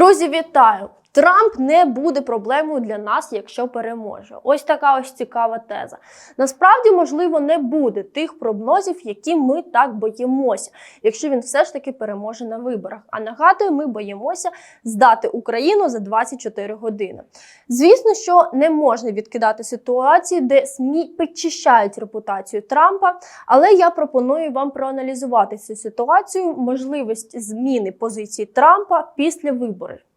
Друзі, вітаю! Трамп не буде проблемою для нас, якщо переможе. Ось така ось цікава теза. Насправді, можливо, не буде тих прогнозів, які ми так боїмося, якщо він все ж таки переможе на виборах. А нагадую, ми боїмося здати Україну за 24 години. Звісно, що не можна відкидати ситуації, де СМІ підчищають репутацію Трампа, але я пропоную вам проаналізувати цю ситуацію, можливість зміни позиції Трампа після виборів.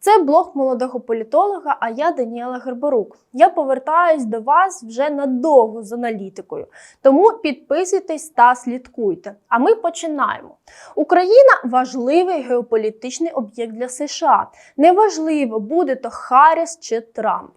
Це блог молодого політолога, а я Даніела Герборук. Я повертаюсь до вас вже надовго з аналітикою. Тому підписуйтесь та слідкуйте. А ми починаємо. Україна важливий геополітичний об'єкт для США. Неважливо, буде то Харріс чи Трамп.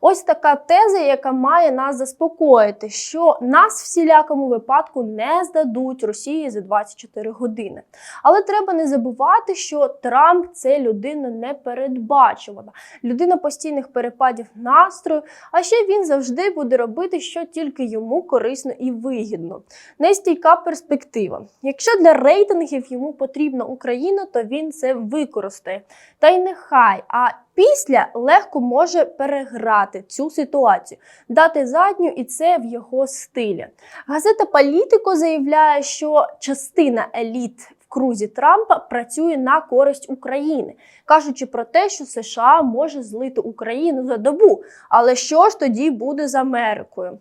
Ось така теза, яка має нас заспокоїти, що нас всілякому випадку не здадуть Росії за 24 години. Але треба не забувати, що Трамп це людина непередбачувана, людина постійних перепадів настрою. А ще він завжди буде робити, що тільки йому корисно і вигідно. Нестійка перспектива. Якщо для рейтингів йому потрібна Україна, то він це використає. Та й нехай. А після легко може переграти цю ситуацію, дати задню, і це в його стилі. Газета Політико заявляє, що частина еліт крузі Трампа працює на користь України, кажучи про те, що США може злити Україну за добу. Але що ж тоді буде з Америкою?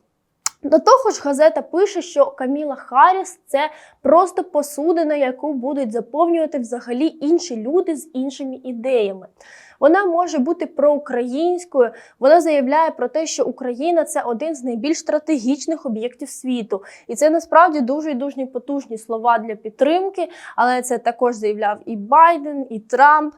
До того ж, газета пише, що Каміла Харріс – це просто посудина, яку будуть заповнювати взагалі інші люди з іншими ідеями. Вона може бути проукраїнською. Вона заявляє про те, що Україна це один з найбільш стратегічних об'єктів світу, і це насправді дуже дуже потужні слова для підтримки. Але це також заявляв і Байден, і Трамп.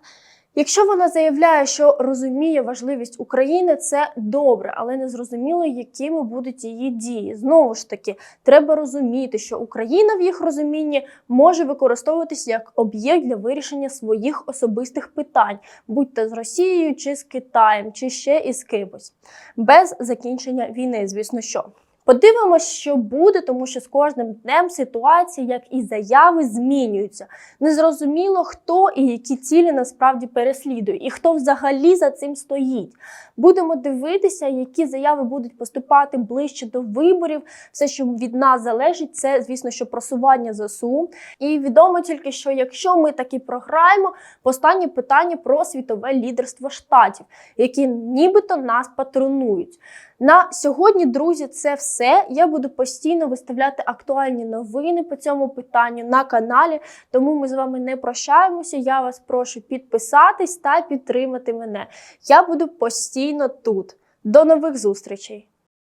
Якщо вона заявляє, що розуміє важливість України, це добре, але не зрозуміло, якими будуть її дії. Знову ж таки, треба розуміти, що Україна в їх розумінні може використовуватися як об'єкт для вирішення своїх особистих питань, будь то з Росією, чи з Китаєм, чи ще із кимось, без закінчення війни, звісно, що. Подивимось, що буде, тому що з кожним днем ситуації, як і заяви, змінюються. Незрозуміло, хто і які цілі насправді переслідує, і хто взагалі за цим стоїть. Будемо дивитися, які заяви будуть поступати ближче до виборів. Все, що від нас залежить, це звісно, що просування ЗСУ. І відомо тільки, що якщо ми таки програємо, постане питання про світове лідерство штатів, які нібито нас патронують. На сьогодні, друзі, це все. Я буду постійно виставляти актуальні новини по цьому питанню на каналі. Тому ми з вами не прощаємося. Я вас прошу підписатись та підтримати мене. Я буду постійно тут. До нових зустрічей!